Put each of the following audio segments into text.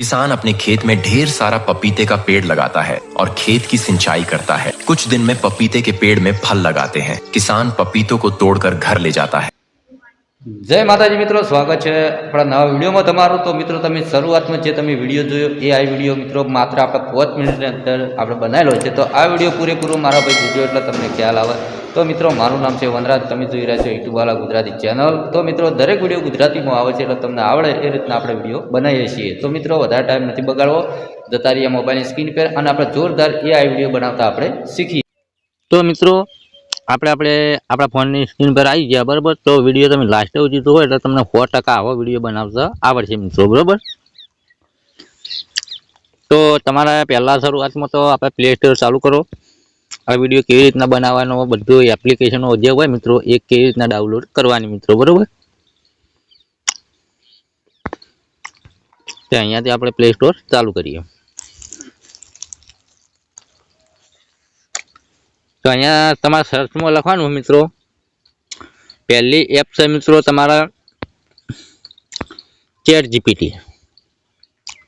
किसान अपने खेत में ढेर सारा पपीते का पेड़ लगाता है और खेत की सिंचाई करता है कुछ दिन में पपीते के पेड़ में फल लगाते हैं किसान पपीतों को तोड़कर घर ले जाता है જય માતાજી મિત્રો સ્વાગત છે આપણા નવા વિડીયોમાં તમારું તો મિત્રો તમે શરૂઆતમાં જે તમે વિડીયો જોયો એ આ વિડીયો મિત્રો માત્ર આપણે પાંચ મિનિટની અંદર આપણે બનાવેલો છે તો આ વિડીયો પૂરેપૂરો મારા ભાઈ જોજો એટલે તમને ખ્યાલ આવે તો મિત્રો, મારું નામ છે વનરાજ. તમે જોઈ રહ્યા છો યુટ્યુબવાલા ગુજરાતી ચેનલ. તો મિત્રો, દરેક વીડિયો ગુજરાતીમાં આવે છે એટલે તમને આવડે એ રીતના આપણે વીડિયો બનાવીએ છીએ. તો મિત્રો, વધારે ટાઈમ નથી બગાડવો. જતા રહીએ મોબાઈલની સ્ક્રીન પર અને આપણે જોરદાર એ આ વીડિયો બનાવતા આપણે શીખીએ. તો મિત્રો, આપણે આપણે આપણા ફોનની સ્ક્રીન પર આવી ગયા, બરાબર? તો વીડિયો તમે લાસ્ટ સુધી હોય એટલે તમને સો ટકા આવો વીડિયો બનાવતા આવડશે મિત્રો બરાબર? તો તમારા પહેલાં શરૂઆતમાં તો આપણે પ્લે સ્ટોર ચાલુ કરો. આ વીડિયો કેવી રીતના બનાવવાનો, બધું એપ્લિકેશનો જે હોય મિત્રો, એ કેવી રીતના ડાઉનલોડ કરવાની મિત્રો, બરાબર? તો અહીંયાથી આપણે પ્લે સ્ટોર ચાલુ કરીએ. તો અહીંયા તમારા સર્ચમાં લખવાનું મિત્રો. પહેલી એપ છે મિત્રો તમારા ચેટ જીપીટી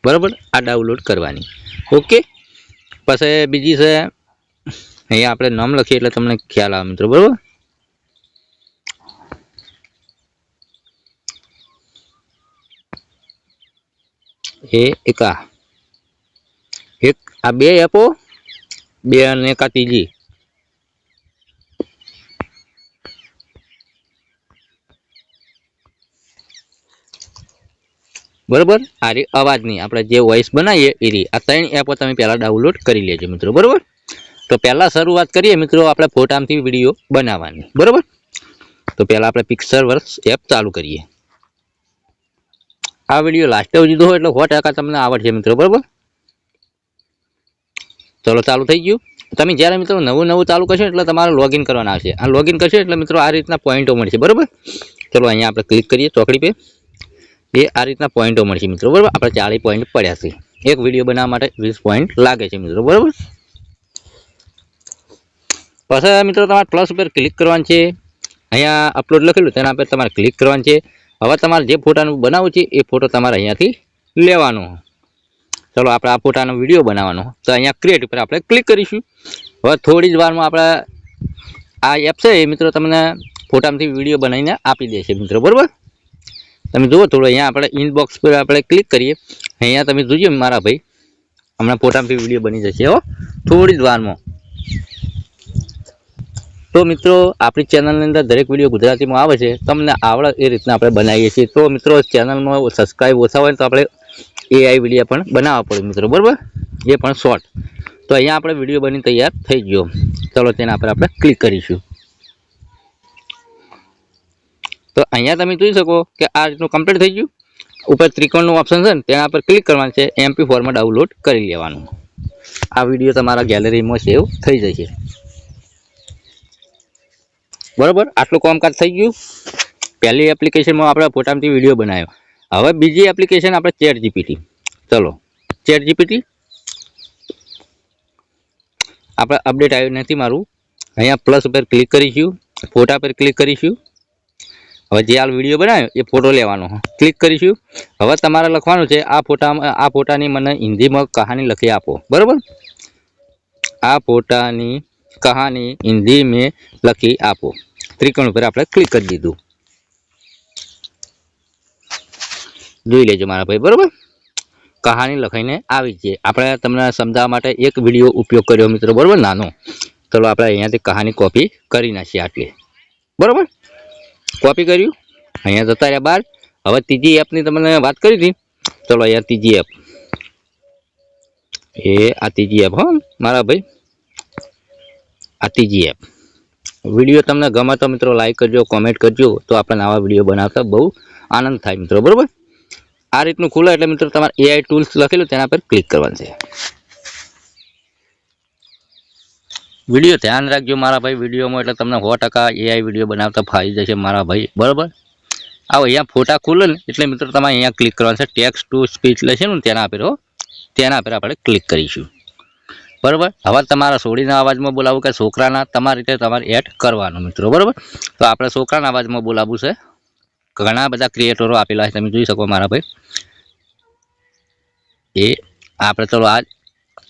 બરાબર? આ ડાઉનલોડ કરવાની. ઓકે પછી બીજી છે અહીંયા આપણે નામ લખીએ એટલે તમને ખ્યાલ આવે મિત્રો, બરાબર? એ એક. એક, આ બે એપો બે અને એકા ત્રીજી. બરોબર? આ અવાજની આપણે જે વોઇસ બનાવીએ એ આ ત્રણ એપો તમે પહેલાં ડાઉનલોડ કરી લેજો મિત્રો, બરોબર? તો પહેલાં શરૂઆત કરીએ મિત્રો આપણે ફોટામાંથી વીડિયો બનાવવાની. બરોબર? તો પહેલાં આપણે પિક્ચર વર્ક એપ ચાલુ કરીએ. આ વીડિયો લાસ્ટ જીધો હોય એટલે સો ટકા તમને આવડશે મિત્રો બરોબર? ચલો ચાલુ થઈ ગયું. તમે જ્યારે મિત્રો નવું નવું ચાલુ કરશો એટલે તમારે લોગિન કરવાના આવશે આ લોગિન કરશો એટલે મિત્રો આ રીતના પોઈન્ટો મળશે બરોબર? ચલો અહીંયા આપણે ક્લિક કરીએ ચોકડી પે. એ આ રીતના પોઈન્ટો મળશે મિત્રો બરાબર? આપણે ચાલીસ પોઈન્ટ પડ્યા છે. એક વીડિયો બનાવવા માટે વીસ પોઈન્ટ લાગે છે મિત્રો બરાબર? પછી મિત્રો તમારે પ્લસ ઉપર ક્લિક કરવાનું છે. અહીંયા અપલોડ લખેલું, તેના પર તમારે ક્લિક કરવાનું છે. હવે તમારે જે ફોટાનું બનાવવું છે, એ ફોટો તમારે અહીંયાથી લેવાનો. ચલો, આપણે આ ફોટાનો વીડિયો બનાવવાનો. તો અહીંયા ક્રિએટ ઉપર આપણે ક્લિક કરીશું. હવે થોડી જ વારમાં આપણે આ એપ છે, એ મિત્રો તમને ફોટામાંથી વીડિયો બનાવીને આપી દેશે મિત્રો, બરાબર? તમે જુઓ, થોડું અહીંયા આપણે ઇનબોક્સ પર આપણે ક્લિક કરીએ. અહીંયા તમે જોજો મારા ભાઈ, હમણાં ફોટામાંથી વીડિયો બની જશે, હો. થોડી જ વારમાં. તો મિત્રો, આપણી ચેનલની અંદર દરેક વીડિયો ગુજરાતીમાં આવે છે, તમને આવડે એ રીતના આપણે બનાવીએ છીએ. તો મિત્રો, ચેનલમાં સબસ્ક્રાઈબ ઓછા હોય તો આપણે એઆઈ વીડિયો પણ બનાવવા પડે મિત્રો, બરાબર? એ પણ શોર્ટ તો અહીંયા આપણે વીડિયો બની તૈયાર થઈ ગયો. ચલો, તેના પર આપણે ક્લિક કરીશું. તો અહીંયા તમે જોઈ શકો કે આ રીતનું કમ્પ્લીટ થઈ ગયું. ઉપર ત્રિકોણનું ઓપ્શન છે ને તેના પર ક્લિક કરવાનું છે એમપી ફોરમાં ડાઉનલોડ કરી લેવાનું. આ વીડિયો તમારા ગેલેરીમાં સેવ થઈ જશે. બરાબર? આટલું કામકાજ થઈ ગયું. પહેલી એપ્લિકેશનમાં આપણે ફોટામાંથી વીડિયો બનાવ્યો. હવે બીજી એપ્લિકેશન આપણે ચેટ જીપીટી ચલો ચેટ જીપીટી આપણે અપડેટ આવ્યું નથી મારું. અહીંયા પ્લસ ઉપર ક્લિક કરીશું, ફોટા પર ક્લિક કરીશું. હવે જે હાલ વીડિયો બનાવ્યો, એ ફોટો લેવાનો ક્લિક કરીશું. હવે તમારે લખવાનું છે, આ ફોટામાં, આ ફોટાની મને હિન્દીમાં કહાની લખી આપો. બરાબર? આ ફોટાની કહાની હિન્દી મેં લખી આપો. ત્રિકોણ ઉપર આપણે ક્લિક કરી દીધું. જોઈ લેજો મારા ભાઈ, બરાબર? કહાની લખાઈને આવી છે આપણે તમને સમજાવવા માટે એક વીડિયો ઉપયોગ કર્યો મિત્રો, બરાબર? નાનો. ચલો આપણે અહીંયાથી કહાની કોપી કરી નાખીએ આટલી. બરાબર? કોપી કર્યું? અહીંયા જતા રહ્યા બાર. હવે ત્રીજી એપની તમને વાત કરી હતી. ચલો અહીંયા ત્રીજી એપ એ આ ત્રીજી એપ હો મારા ભાઈ. આ ત્રીજી એપ વીડિયો તમને ગમે તો મિત્રો લાઈક કરજો કોમેન્ટ કરજો, તો આપણે આવા વીડિયો બનાવતા બહુ આનંદ થાય મિત્રો, બરાબર? આ રીતનું ખુલે એટલે મિત્રો તમારે એઆઈ ટૂલ્સ લખેલું તેના પર ક્લિક કરવાનું છે. વીડિયો ધ્યાન રાખજો મારા ભાઈ, વિડીયોમાં એટલે તમને સો ટકા એઆઈ વીડિયો બનાવતા ફાવી જશે મારા ભાઈ, બરાબર? આવો અહીંયા ફોટા ખુલે ને એટલે મિત્રો તમારે અહીંયા ક્લિક કરવાનું છે ટેક્સ ટુ સ્પીચ લખેલું ને તેના પર હો, તેના પર આપણે ક્લિક કરીશું. બરાબર? હવે તમારા સોડીના અવાજમાં બોલાવવું કે છોકરાના? તમારી રીતે તમારે એડ કરવાનું મિત્રો, બરાબર? તો આપણે છોકરાના અવાજમાં બોલાવવું છે. ઘણા બધા ક્રિએટરો આપેલા છે, તમે જોઈ શકો મારા ભાઈ. એ, આપણે ચલો આ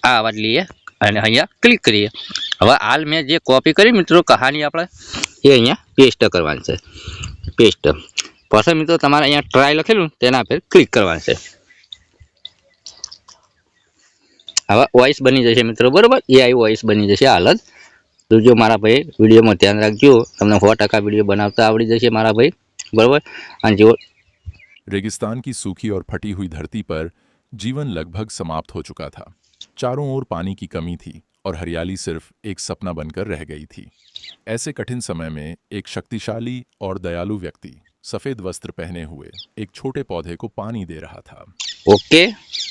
આ અવાજ લઈએ અને અહીંયા ક્લિક કરીએ. હવે હાલ મેં જે કોપી કરી મિત્રો, કહાની આપણે, એ અહીંયા પેસ્ટ કરવાની છે. પેસ્ટ પછી મિત્રો તમારે અહીંયા ટ્રાય લખેલું, તેના પર ક્લિક કરવાનું છે. હવે વોઇસ બની જશે મિત્રો બરોબર એ આવી વોઇસ બની જશે હાલ જ જોજો મારા ભાઈ વિડીયોમાં ધ્યાન રાખજો તમને સો ટકા વિડીયો બનાવતા આવડી જશે મારા ભાઈ બરોબર અને જો रेगिस्तान की सूखी और फटी हुई धरती पर जीवन लगभग समाप्त हो चुका था चारों ओर पानी की कमी थी और हरियाली सिर्फ एक सपना बनकर रह गई थी ऐसे कठिन समय में एक शक्तिशाली और दयालु व्यक्ति सफेद वस्त्र पहने हुए एक छोटे पौधे को पानी दे रहा था ઓકે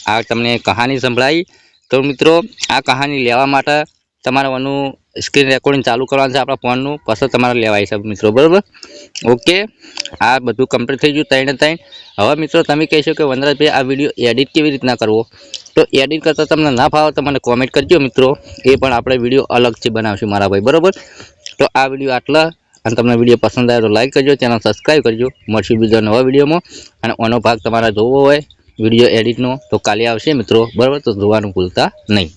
આ તમને કહાની સંભળાઈ તો મિત્રો, આ કહાની લેવા માટે તમારે આનું સ્ક્રીન રેકોર્ડિંગ ચાલુ કરવાનું છે આપણા ફોનનું. પછી તમારે લેવાય છે મિત્રો, બરાબર? ઓકે આ બધું કમ્પ્લીટ થઈ ગયું ત્રણે ત્રણ. હવે મિત્રો, તમે કહેશો કે વનરાજભાઈ આ વીડિયો એડિટ કેવી રીતના કરવો? તો એડિટ કરતાં તમને ના ફાવે તો મને કોમેન્ટ કરજો મિત્રો. એ પણ આપણે વીડિયો અલગથી બનાવશું મારા ભાઈ, બરાબર? તો આ વીડિયો આટલા. અને તમને વીડિયો પસંદ આવ્યો તો લાઈક કરજો ચેનલ સબસ્ક્રાઈબ કરજો. મળશું બીજા નવા વિડીયોમાં અને આનો ભાગ તમારા જોવો હોય. વીડિયો એડિટનો તો કાલે આવશે મિત્રો. બરાબર? તો જોવાનું ભૂલતા નહીં.